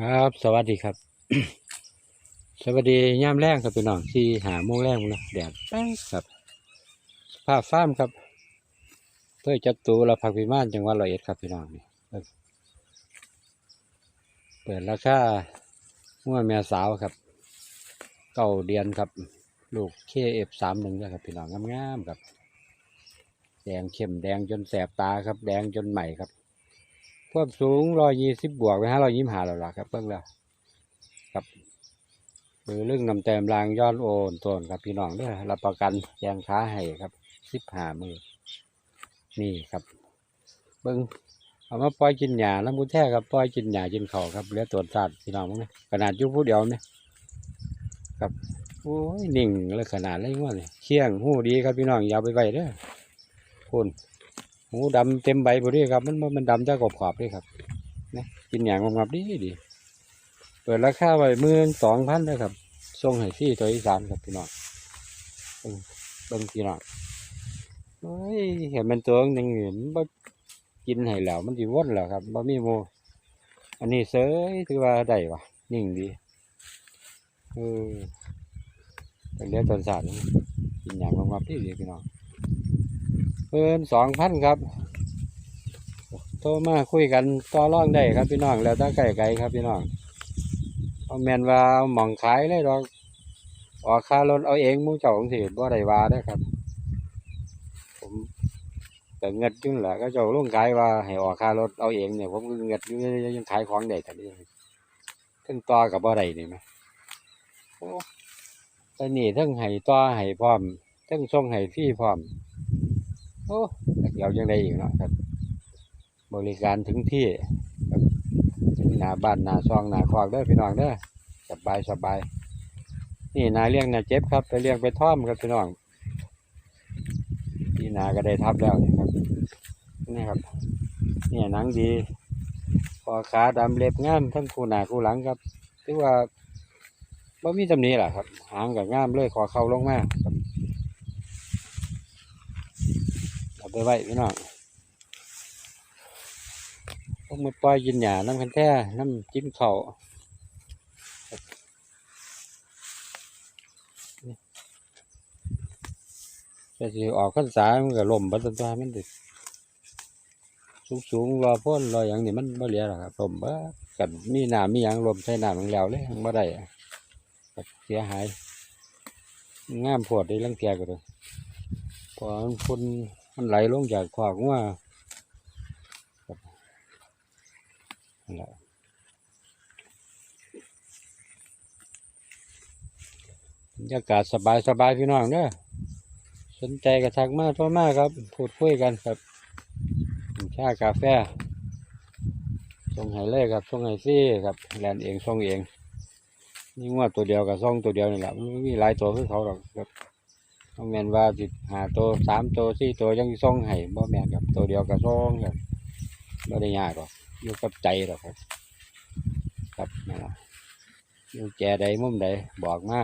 ครับ สวัสดีครับ สวัสดีย่ามแรงครับพี่น้องที่หาโมงแรงนะแดดแป้งครับสภาพฟ้ามครับเพื่อจัตูเราพักพิมานจังหวัดร้อยเอ็ดครับพี่น้องนี่เปิดราคาหัวแม่สาวครับเก้าเดือนครับ ลูกเคเอฟสามหนึ่งครับพี่น้องงามๆครับ แดงเข้มแดงจนแสบตาครับ แดงจนใหม่ครับ ความสูงร้อยยี่สิบบวกไปฮะร้อยยี่สิบห้าแล้วล่ะครับเพิ่งแล้วครับหรือเรื่องนำแต้มรางย้อนโอนต้นครับพี่น้องเด้อรับประกันแยงค้าให้ครับสิบห้ามือนี่ครับเบิ้งเอามาปล่อยกินหญ้าแล้วมูแท้ครับปล่อยกินหญ้ากินเขาครับเหลือตัวสัตว์พี่น้องมั้งนะขนาดยู่ผู้เดียวเนี่ยครับโอ้ยหนิ่งเลยขนาดเลยว่าเนี่ยเชี่ยงหู้ดีครับพี่น้องอย่าเอาไปไว้เด้อคุณ หูดำเต็มใบบ่ดีครับ มันมันดำจากขอบๆเลยครับนะกินอย่างงับๆดีดีเปิดราคาไว้หมื่นสองพันเลยครับส่งให้ที่ตัวอีสานครับพี่น้องเบิ่งพี่น้องโอ้ยเห็นมันตัวหนึ่งเห็นบ่กินให้แล้วมันสิวนแล้วครับบ่มีโมอันนี้เสยถือว่าได้วะนิ่งดีเออแต่เลี้ยงต้นสาดนี่กินอย่างงับๆดีดีพี่น้อง เพิ่นสองพันครับ โทรมาคุยกันต่อรองได้ครับพี่น้องแล้วถ้าไก่ไก่ครับพี่น้องเอาแมนว่าเอาหมองขายเลยดอกออกค่ารถเอาเองมู่เจ้าของสิบ่ได้ว่าได้ครับ ผมแต่เงินอยุ่นแหละก็เจ้าลงขายว่าให้ออกค่ารถเอาเองเนี่ยผมก็เงินยู่ยังขายของได้แต่นี่ทั้งต่อกับบ่ได้นี่ไหมโอ้แต่นี่ทั้งให้ต่อให้พร้อมทั้งส่งให้ฟรีพร้อม อ้เดี๋ยวยังได้อีกเนาะครับ บริการถึงที่ถึงหน้าบ้านหน้าซองหน้าคอกเด้อพี่น้องเด้อสบายสบาย นี่นาเลี้ยงนาเจ็บครับไปเลี้ยงไปท่อมครับพี่น้องที่นาก็ได้ทับแล้วนี่ครับนี่ครับเนี่ยหนังดีคอขาดำเล็บงามทั้งคู่หน้าคู่หลังครับถือว่าบ่มีตำหนี้แหละครับ หางกับงามเลยขอเข้าลงมาครับ เอา ไปไว้พี่น้องพวกมือปล่อยกินหญ้าน้ำคันแท้น้ำจิ้มเขาวจะสิออกพรรษามันก็ล่มบัดตัวมันดิสูงสูงๆรอพ่นรออย่างนี้มันบ่เหลือหรอกครับล่มบ่กันมีหน้ำมีหยังลมใส่น้ำมันแล้วเลยมันบ่ได้เสียหายงามโพวดได้ลังเทียก็เลยพอมันพ่น มันไหลลงจากขวากว่าบรรยากาศสบายสบายพี่น้องเด้อสนใจกระทักมาโทรมากครับ พูดคุยกันครับชากาแฟส่งให้เลยครับส่งให้ซี่ครับแลนเองส่งเอง นี่งวดตัวเดียวกับส่งตัวเดียวนี่แหละไม่มีหลายตัวคือเขาหรอกครับ แมนว่าสิหาตัวสามตัวสี่ตัวยังสิส่งให้บ่แมนกับตัวเดียวก็ส่งครับบ่ได้ยากหรอกอยู่กับใจหรอกครับครับนั่นล่ะอยู่แจใดมุมใดบอกมา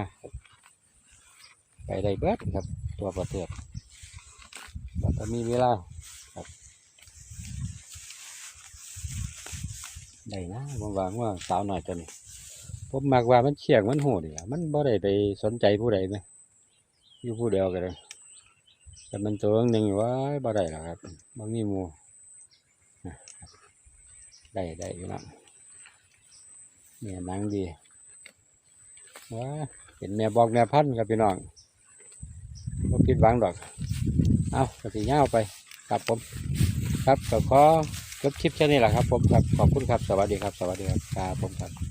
ไปได้เบิดครับตัวประเทศบัดถ้ามีเวลาครับได้นะผมว่าว่าสาวหน่อยตัวนี้ผมมักว่ามันเชี่ยงมันโหดนี่ละมันบ่ได้ไปสนใจผู้ใดไหม อยู่ผู้เดียวกันเลยแต่มันตัวหนึ่งไว้บ่ได้หรอกครับบ่มีหมูนะครับได้ได้อยู่นะเนี่ยนังดีว้าเห็นแม่บอกแม่พันธุ์ครับพี่น้องก็ผิดหวังดอก เอากระสีเงาไปครับผม ครับก็ขอจบคลิปแค่นี้แหละครับผมครับขอบคุณครับสวัสดีครับ สวัสดีครับครับผมครับ